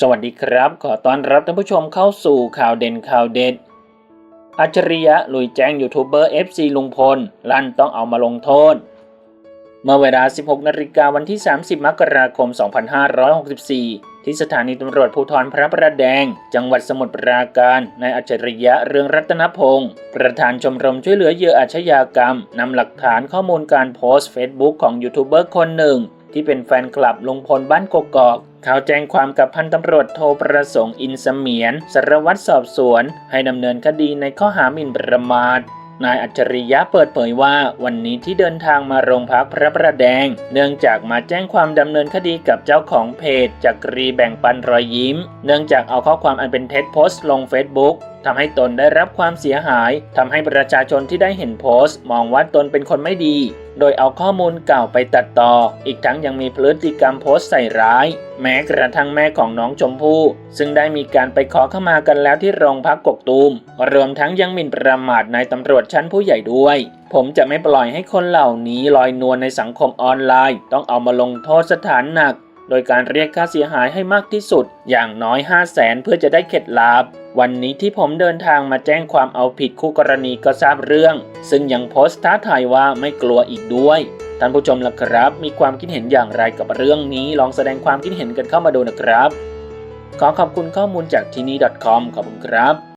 สวัสดีครับ ขอต้อนรับท่านผู้ชมเข้าสู่ข่าวเด่นข่าวเด็ด อัจฉริยะลุยแจ้งยูทูบเบอร์ FC ลุงพล ลั่นต้องเอามาลงโทษ เมื่อเวลา 16 นาฬิกาวันที่ 30 มกราคม 2564 ที่สถานีตำรวจภูธรพระประแดง จังหวัดสมุทรปราการนายอัจฉริยะเรืองรัตนพงศ์ประธานชมรมช่วยเหลือเหยื่ออาชญากรรมนำหลักฐานข้อมูลการโพสต์ Facebook ของยูทูบเบอร์คนหนึ่ง ที่เป็นแฟนคลับลุงพลบ้านกกอกเขาแจ้งความกับพันตำรวจโทประสงค์อินเสมียนสารวัตรสอบสวน ให้ดำเนินคดีในข้อหาหมิ่นประมาทนายอัจฉริยะเปิดเผยว่าวันนี้ที่เดินทางมาโรงพักพระประแดง เนื่องจากมาแจ้งความดำเนินคดีกับเจ้าของเพจจักรีแบ่งปันรอยยิ้ม เนื่องจากเอาข้อความอันเป็นเท็จโพสต์ลง Facebook ทำให้ตนได้รับความเสียหายทำให้ประชาชนที่ได้เห็นโพสต์ มองว่าตนเป็นคนไม่ดี โดยเอาข้อมูลเก่าไปตัดต่อ อีกทั้งยังมีพฤติกรรมโพสต์ใส่ร้าย แม้กระทั่งแม่ของน้องชมพู่ ซึ่งได้มีการไปขอเข้ามากันแล้วที่โรงพักกกตูม รวมทั้งยังหมิ่นประมาทนายตำรวจชั้นผู้ใหญ่ด้วย ผมจะไม่ปล่อยให้คนเหล่านี้ลอยนวลในสังคมออนไลน์ ต้องเอามาลงโทษสถานหนัก โดยการเรียกค่าเสียหายให้มากที่สุด อย่างน้อย 5 0 0แสนเพื่อจะได้เข็ดลาบ วันนี้ที่ผมเดินทางมาแจ้งความเอาผิดคู่กรณีก็ทราบเรื่อง ซึ่งยังโพสต์ท้าทายว่าไม่กลัวอีกด้วยท่านผู้ชมล่ะครับ มีความคิดเห็นอย่างไรกับเรื่องนี้ ลองแสดงความคิดเห็นกันเข้ามาดูนะครับ ขอขอบคุณข้อมูลจากที่นี่ .com ขอบคุณครับ